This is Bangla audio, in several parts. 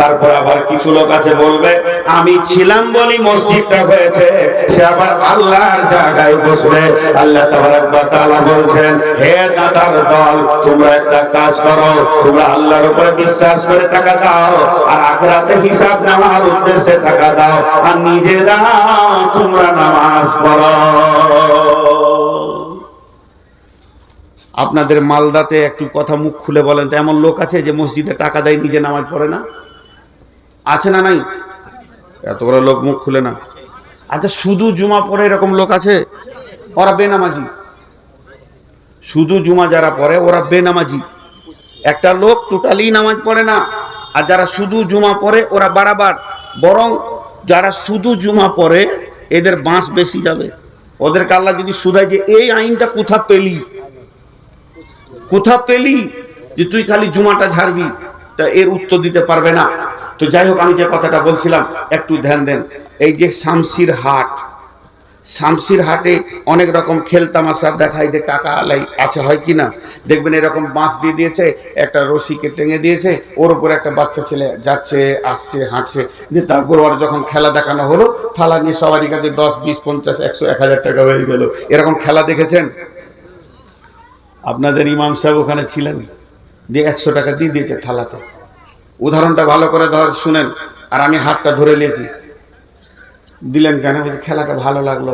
তারপর আবার কিছু লোক আছে বলবে, আমি ছিলাম বলি মসজিদটা হয়েছে, সে আবার আল্লাহর জায়গায় বসবে। আল্লাহ তাআলা বলছেন, হে দাতার দল, তোমরা একটা কাজ করো, তোমরা আল্লাহর উপরে বিশ্বাস করে টাকা দাও, আর আখিরাতে হিসাব নেওয়ার উদ্দেশ্যে টাকা দাও, আর নিজেরা তোমরা নামাজ পড়ো। আপনাদের মালদাতে একটু কথা মুখ খুলে বলেন তো, এমন লোক আছে যে মসজিদে টাকা দেয়, নিজে নামাজ পড়ে না? আছে না নাই? এত বড় লোক মুখ খুলে না। আচ্ছা শুধু জুমা পড়ে এরকম লোক আছে? ওরা বেনামাজি। শুধু জুমা যারা পড়ে ওরা বেনামাজি। একটা লোক টোটালি নামাজ পড়ে না আর যারা শুধু জুমা পড়ে ওরা বাড়াবার বরং যারা শুধু জুমা পড়ে এদের বাঁশ বেশি যাবে। ওদেরকে আল্লাহ যদি শুধায় যে এই আইনটা কোথা পেলি? কোথা পেলি? যে তুই খালি জুমাটা ঝাড়বি? তা এর উত্তর দিতে পারবে না। তো যাই হোক আমি যে কথাটা বলছিলাম, একটু ধ্যান দেন। এই যে শামসির হাট, শামসির হাটে অনেক রকম খেলতামাশা দেখায় যে টাকা আলাই আছে, হয় কি না? দেখবেন এরকম বাঁশ দিয়ে দিয়েছে, একটা রশিকে টেঙে দিয়েছে, ওর উপর একটা বাচ্চা ছেলে যাচ্ছে, আসছে, হাঁটছে। দিয়ে তারপর ওর যখন খেলা দেখানো হলো, থালা নিয়ে সবারই কাছে দশ, বিশ, পঞ্চাশ, একশো, এক হাজার টাকা হয়ে গেল। এরকম খেলা দেখেছেন? আপনাদের ইমাম সাহেব ওখানে ছিলেন দিয়ে একশো টাকা দিয়ে দিয়েছে থালাতে। উদাহরণটা ভালো করে ধর, শুনেন। আর আমি হাতটা ধরে নিয়েছি। দিলেন কেন? খেলাটা ভালো লাগল।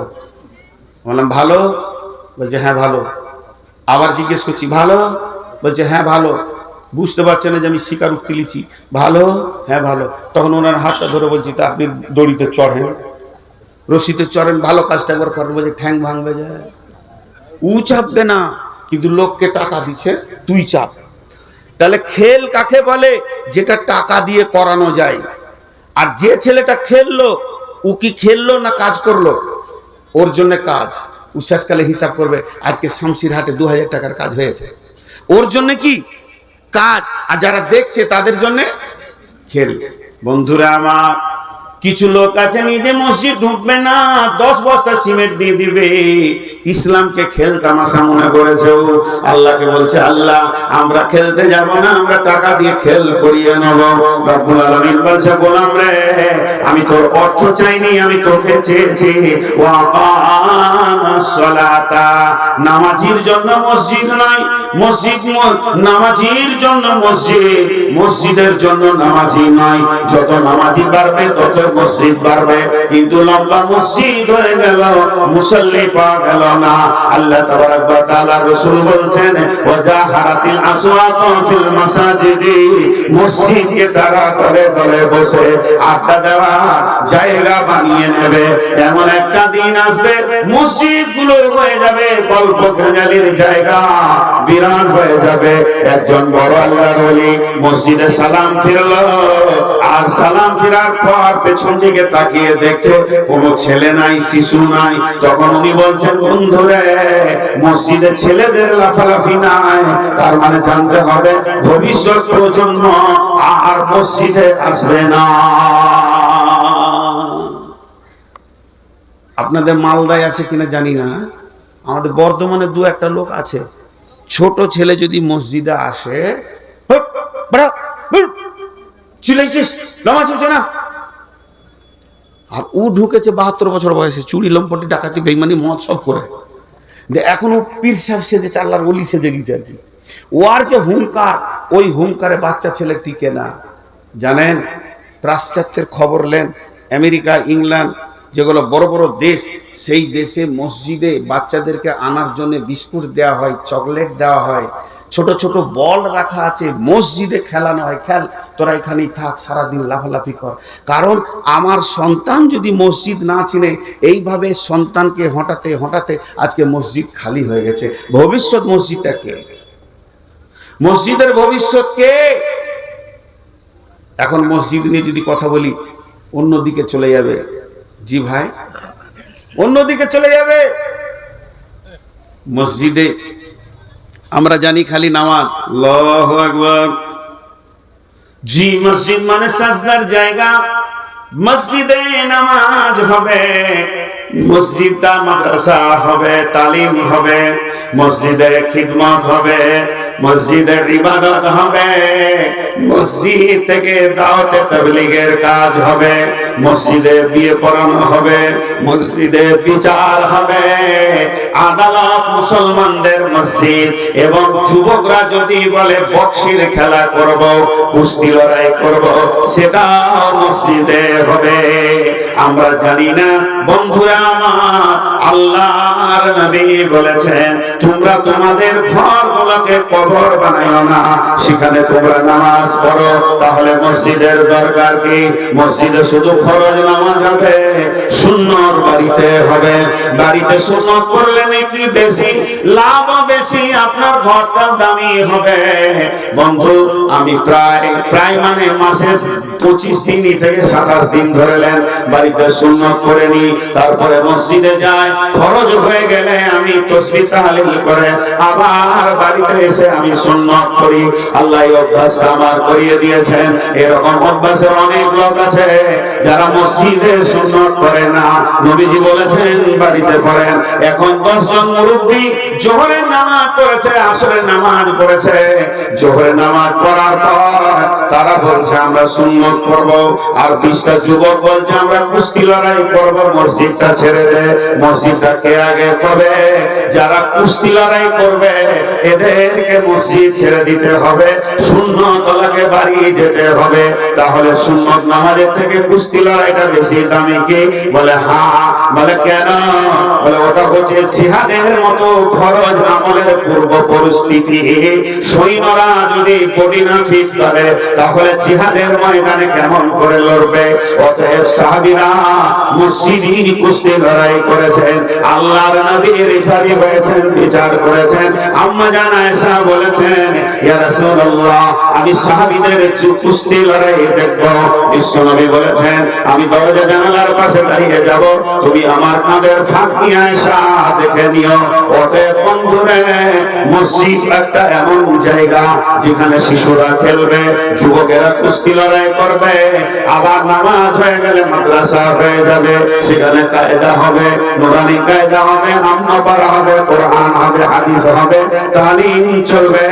বললাম, ভালো? বলছে হ্যাঁ ভালো। আবার জিজ্ঞেস করছি, ভালো? বলছে হ্যাঁ ভালো। বুঝতে পারছেন না যে আমি শিকার উক্তি লিছি ভালো? হ্যাঁ ভালো। তখন ওনার হাতটা ধরে বলছি, তা আপনি দড়িতে চড়েন। রশিতে চড়েন, ভালো কাজটা একবার করেন বলছে, ঠ্যাং ভাঙবে যায় উ চাপবে না। কিন্তু লোককে টাকা দিচ্ছে, তুই চাপ। তাহলে খেল কাকে বলে? যেটা টাকা দিয়ে করানো যায়। আর যে ছেলেটা খেললো, ও কি খেললো না কাজ করল? ওর জন্য কাজ। শেষকালে হিসাব করবে, আজকে শামসির হাটে দু হাজার টাকার কাজ হয়েছে। ওর জন্য কি? কাজ। আর যারা দেখছে, তাদের জন্য খেল। বন্ধুরা আমার কিছু লোক আছে নিজে মসজিদ ঢুকবে না, দশ বস্তা সিমেন্ট দিয়ে দিবে। ইসলামকে খেল তামাশা মনে করেছে আল্লাহকে বলছে, আল্লাহ, আমরা খেলতে যাব না, আমরা টাকা দিয়ে খেল করিয়ে নেব। রব্বুল আলামিন বলছে, গোলাম রে, আমি তোর অর্থ চাইনি, আমি তোকে চেয়েছি। নামাজির জন্য মসজিদ নাই, মসজিদ নামাজির জন্য মসজিদ, মসজিদের জন্য নামাজি নাই। যত নামাজি পারবে তত মসজিদ বাড়বে, কিন্তু লম্বা মসজিদ হয়ে গেল, মুসল্লি গেল না। আল্লাহ তাআলা রাসূল বলছেন আসওয়াত ফিল মাসাজিদি। মসজিদকে তারা করে করে বসে আড্ডা দেওয়া, জায়গা বানিয়ে নেবে। এমন একটা দিন আসবে, মসজিদগুলো হয়ে যাবে জায়গা বিরাট হয়ে যাবে। একজন বড় আল্লাহর ওলি মসজিদে সালাম ফিরলো, আর সালাম ফিরার পর পেছন দিকে তাকিয়ে দেখছে ছেলে নাই, শিশু নাই। তখন উনি বলছেন, বন্ধুরে, মসজিদে ছেলেদের লাফালাফি নাই। তার মানে জানতে হবে, ভবিষ্যৎ প্রজন্ম আর মসজিদে আসবে না। আপনাদের মালদায় আছে কিনা জানি না। আমাদের বর্ধমানে দু একটা লোক আছে। ছোট ছেলে যদি মসজিদে আসে না। আর ও ঢুকেছে বাহাত্তর বছর বয়সে, চুরি, লম্পটি, ডাকাতি, বেইমানি, মদ সব করে। যে এখন ও পীর সাহেব সেজে, চাল্লার গলি সেজে গেছে আর কি। ও আর যে হুঙ্কার ওই হুঙ্কারে বাচ্চা ছেলে টিকে না। জানেন, পাশ্চাত্যের খবর নেন, আমেরিকা, ইংল্যান্ড, যেগুলো বড় বড় দেশ, সেই দেশে মসজিদে বাচ্চাদেরকে আনার জন্য বিস্কুট দেওয়া হয়, চকলেট দেওয়া হয় ছোট ছোট বল রাখা আছে, মসজিদে খেলানো হয়, খেল। তোরা এখানেই থাক, সারাদিন লাফালাফি কর। কারণ আমার সন্তান যদি মসজিদ না চিনে, এইভাবে সন্তানকে হঠাতে হঠাতে আজকে মসজিদ খালি হয়ে গেছে। ভবিষ্যৎ মসজিদটা কে? মসজিদের ভবিষ্যৎ কে? এখন মসজিদ নিয়ে যদি কথা বলি, অন্যদিকে চলে যাবে। জি ভাই, অন্যদিকে চলে যাবে। মসজিদে আমরা জানি খালি নামাজ। আল্লাহু আকবার। জি মসজিদ মানে সাজদার জায়গা। মসজিদে নামাজ হবে। কাজ হবে, মসজিদে বিয়ে পড়ানো হবে, মসজিদে বিচার হবে। আদালত মুসলমানদের মসজিদ এবং যুবকরা যদি বলে, বক্সির খেলা করব, কুস্তি লড়াই করব সেটা মসজিদে হবে। আমরা জানি না, বন্ধুরা আল্লাহর নবী বলেছেন, তোমরা তোমাদের ঘরগুলোকে কবর বানাইও না। সেখানে তোমরা নামাজ পড়ো। তাহলে মসজিদের দরকার কি? মসজিদে শুধু ফরজ নামাজ হবে। সুন্নত বাড়িতে হবে। বাড়িতে সুন্নত করলে নাকি বেশি, লাভ বেশি, আপনার ঘরটা দামি হবে। বন্ধু, আমি প্রায় প্রায় মানে মাসে পঁচিশ দিন থেকে সাতাশ দিন ধরেলেন বাড়িতে সুন্নত করে নি। তারপরে মসজিদে যাই, খরচ হয়ে গেলে আমি তসবি তাহলিল করে আবার বাড়িতে এসে আমি সুন্নত করি। আল্লাহ অভ্যাসটা আমার করিয়ে দিয়েছেন। এরকম অভ্যাসের অনেক লোক আছে যারা মসজিদে সুন্নত করে না। নবীজি বলেছেন, বাড়িতে পড়েন। এখন দশজন মুরব্বী জোহরের নামাজ পড়েছে, আসরের নামাজ পড়েছে। জোহরের নামাজ পড়ার পর তারা বলছে, আমরা সুন্নত করব আর বিশটা যুবক বলছে, আমরা কুস্তি লড়াই করব, মসজিদটা ছেড়ে দে। মসজিদটা কে আগে করবে? যারা কুস্তি লড়াই করবে, এদেরকে মসজিদ ছেড়ে দিতে হবে। শূন্য তলাকে বাড়ি যেতে হবে। তাহলে সুন্নত নামাজের থেকে কুস্তি লড়াইটা বেশি দামি কি? বলে হ্যাঁ বলে কেন বলে ওটা হচ্ছে জিহাদের মতো খরচ, আমলের পূর্ব পরিস্থিতি। সৈন্যরা যদি কোটি না ফিট করে তাহলে জিহাদের ময়দানে কেমন করে লড়বে? অতএব সাহাবীরা মসজিদি কুস্তি লড়াই করেছেন, আল্লাহর নবী রেফারি হয়েছেন, বিচার করেছেন। আম্মা জান আয়েশা বলেছেন, ইয়া রাসূলুল্লাহ, আমি সাহাবীদের কুস্তি লড়াই দেখব। বিশ্বনবী বলেছেন, আমি দরজা জানালার পাশে দাঁড়িয়ে যাব তুমি আমার কাঁধের ফাঁক দিয়ে দেখে নিও। অতএব তালিম চলবে।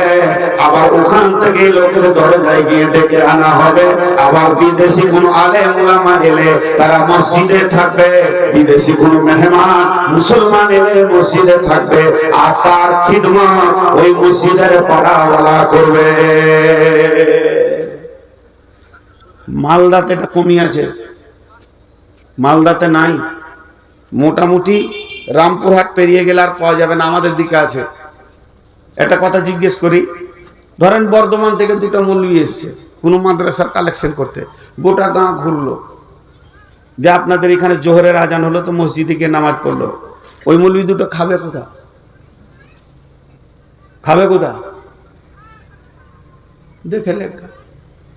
আবার ওখান থেকে লোকের দরজায় গিয়ে ডেকে আনা হবে। আবার বিদেশি কোন আলেম উলামা এলে তারা মসজিদে থাকবে। বিদেশি কোন মেহমান, মুসলমান এলে মসজিদে থাকবে। আর তার খিদমত ওই মসজিদের পড়াওয়ালা করবে। মালদাতে এটা কমিয়াছে মালদাতে নাই। মোটামুটি রামপুরহাট পেরিয়ে গেলে আর পাওয়া যাবে না, আমাদের দিকে আছে। একটা কথা জিজ্ঞেস করি, ধরেন বর্ধমান থেকে দুটো মৌলবি এসছে, কোনো মাদ্রাসার কালেকশন করতে, গোটা গাঁ ঘুরলো। যে আপনাদের এখানে জোহরের আজান হলো তো মসজিদে গিয়ে নামাজ পড়ল। ওই মৌলবি দুটো খাবে কোথা খাবে কোথা দেখে লেখা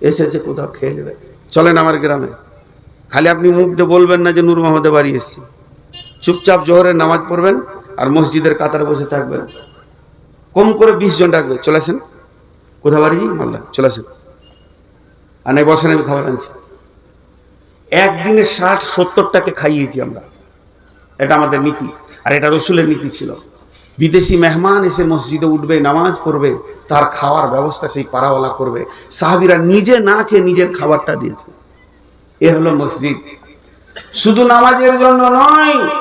এসেছে কোথাও, খেয়ে নেবে। চলেন আমার গ্রামে। খালি আপনি মুখ দিয়ে বলবেন না যে নূর মোহাম্মদে বাড়ি এসছি। চুপচাপ জোহরের নামাজ পড়বেন আর মসজিদের কাতারে বসে থাকবেন। কম করে বিশ জন ডাকবে। চলে আসেন। কোথায় বাড়ি? মালদা। চলে আসেন। আর নাই, বসেন, আমি খাবার আনছি। একদিনে ষাট সত্তরটাকে খাইয়েছি আমরা। এটা আমাদের নীতি। আর এটা রসুলের নীতি ছিল। বিদেশি মেহমান এসে মসজিদে উঠবে, নামাজ পড়বে, তার খাওয়ার ব্যবস্থা সেই পাড়াওয়ালা করবে। সাহাবিরা নিজে না খেয়ে নিজের খাবারটা দিয়েছে। এ হলো মসজিদ। শুধু নামাজের জন্য নয়